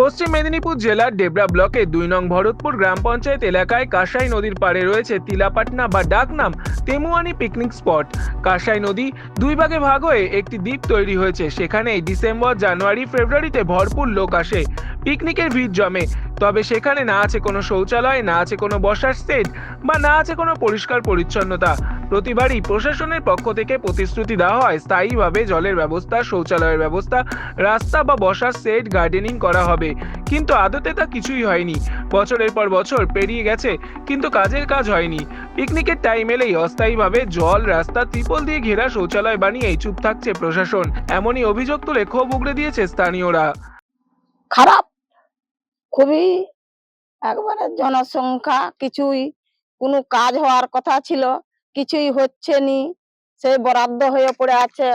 পশ্চিম মেদিনীপুর জেলার ডেবরা ব্লকে দুই নং ভরতপুর গ্রাম পঞ্চায়েত এলাকায় কাঁসাই নদীর পাড়ে রয়েছে তিলাপাটনা বা ডাকনাম তেমুয়ানি পিকনিক স্পট কাঁসাই নদী দুই ভাগে ভাগ হয়ে একটি দ্বীপ তৈরি হয়েছে। সেখানে ডিসেম্বর, জানুয়ারি, ফেব্রুয়ারিতে ভরপুর লোক আসে। পিকনিকের ভিড় জমে। তবে সেখানে না আছে কোনো শৌচালয়, না আছে কোনো বসার সেট বা না আছে কোনো পরিষ্কার পরিচ্ছন্নতা। প্রতিবারই প্রশাসনের পক্ষ থেকে প্রতিশ্রুতি দেওয়া হয়, স্থায়ীভাবে জলের ব্যবস্থা, শৌচালয়ের ব্যবস্থা, রাস্তা বা বসার সেট গার্ডেনিং করা হবে। কিন্তু আদতে তা কিছুই হয়নি। বছরের পর বছর পেরিয়ে গেছে, কিন্তু কাজের কাজ হয়নি। পিকনিকের টাইম এলেই অস্থায়ীভাবে জল, রাস্তা, ত্রিপল দিয়ে ঘেরা শৌচালয় বানিয়েই চুপ থাকছে প্রশাসন। এমনই অভিযোগ তুলে ক্ষোভ উগড়ে দিয়েছে স্থানীয়রা। খারাপ। খুবই একবারে জনসংখ্যা কিছুই কোনো কাজ হওয়ার কথা ছিল। কিছুই হচ্ছে নি সেই বরাদ্দ হয়ে পড়ে আছে।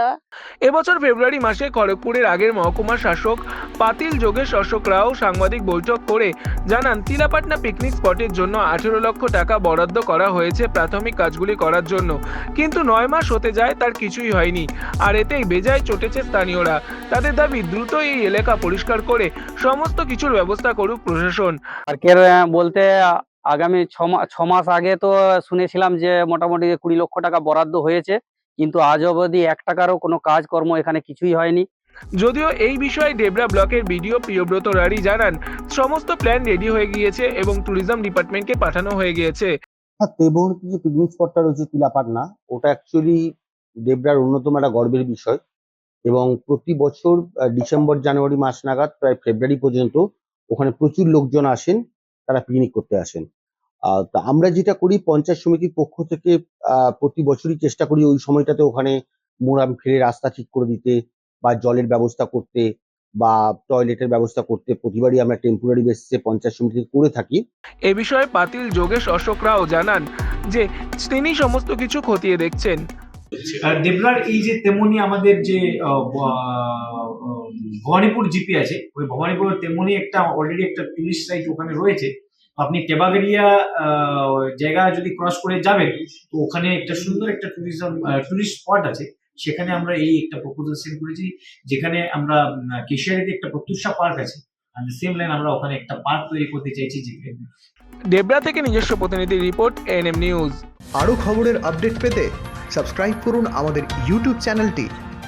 এবছর ফেব্রুয়ারি মাসে খড়গপুরের আগের মহকুমা শাসক পাতিল যোগেশ অশোক রাও সাংবাদিক বৈঠক করে জানান তিলাপাটনা পিকনিক স্পটের জন্য আঠেরো লক্ষ টাকা বরাদ্দ করা হয়েছে প্রাথমিক কাজগুলি করার জন্য। কিন্তু নয় মাস হতে যায় তার কিছুই হয়নি। আর এতেই বেজায় চটেছে স্থানীয়রা। তাদের দাবি দ্রুত এই এলাকা পরিষ্কার করে সমস্ত কিছুর ব্যবস্থা করুক প্রশাসন। আর বলতে আগামী ছ মা- ছ মাস আগে তো শুনেছিলাম যে মোটামুটি কুড়ি লক্ষ টাকা বরাদ্দ হয়েছে কিন্তু আজ অবধি এক টাকারও কোনো কাজকর্ম এখানে কিছুই হয়নি। যদিও এই বিষয়ে ডেবরা ব্লকের বিডিও প্রিয়ব্রত রাঢ়ী জানান সমস্ত প্ল্যান রেডি হয়ে গিয়েছে এবং ট্যুরিজম ডিপার্টমেন্টকে পাঠানো হয়ে গিয়েছে। তেবুর্তি যে পিকনিক স্পটটা রয়েছে তিলাপাটনা ওটা অ্যাকচুয়ালি দেবরার অন্যতম একটা গর্বের বিষয় এবং প্রতি বছর ডিসেম্বর জানুয়ারি মাস নাগাদ প্রায় ফেব্রুয়ারি পর্যন্ত ওখানে প্রচুর লোকজন আসেন। তারা পিকনিক করতে আসেন। আহ, তা আমরা যেটা করি পঞ্চায়েত সমিতির পক্ষ থেকে প্রতি বছরই চেষ্টা করি ওই সময়টাতে ওখানে মোরাম ফেলে রাস্তা ঠিক করে দিতে বা জলের ব্যবস্থা করতে বা টয়লেটের ব্যবস্থা করতে। প্রতিবারই আমরা টেম্পোরারি বেসিসে পঞ্চায়েত সমিতি করে থাকি। এ বিষয়ে পাতিল যোগেশ অশোক রাও জানান যে তিনি সমস্ত কিছু খতিয়ে দেখছেন। আর দেবলার এই যে তেমনি আমাদের যে ভবানীপুর জিপি আছে। ওই ভবানীপুর তেমনি একটা অলরেডি একটা টুরিস্ট সাইট ওখানে রয়েছে। আপনি টেবাগেরিয়া জায়গা যদি ক্রস করে যাবেন তো ওখানে একটা সুন্দর একটা ট্যুরিজম টুরিস্ট স্পট আছে। সেখানে আমরা এই একটা প্রপোজাল সেন্ড করেছি যেখানে আমরা কেশিয়ারিতে একটা প্রত্যুষা পার্ক আছে। আর সেম লাইন আমরা ওখানে একটা পার্ক তৈরি করতে চাইছি যেখানে ডেবরা থেকে নিজস্ব প্রতিনিধি রিপোর্ট এনএম নিউজ আরও খবরের আপডেট পেতে সাবস্ক্রাইব করুন আমাদের ইউটিউব চ্যানেলটি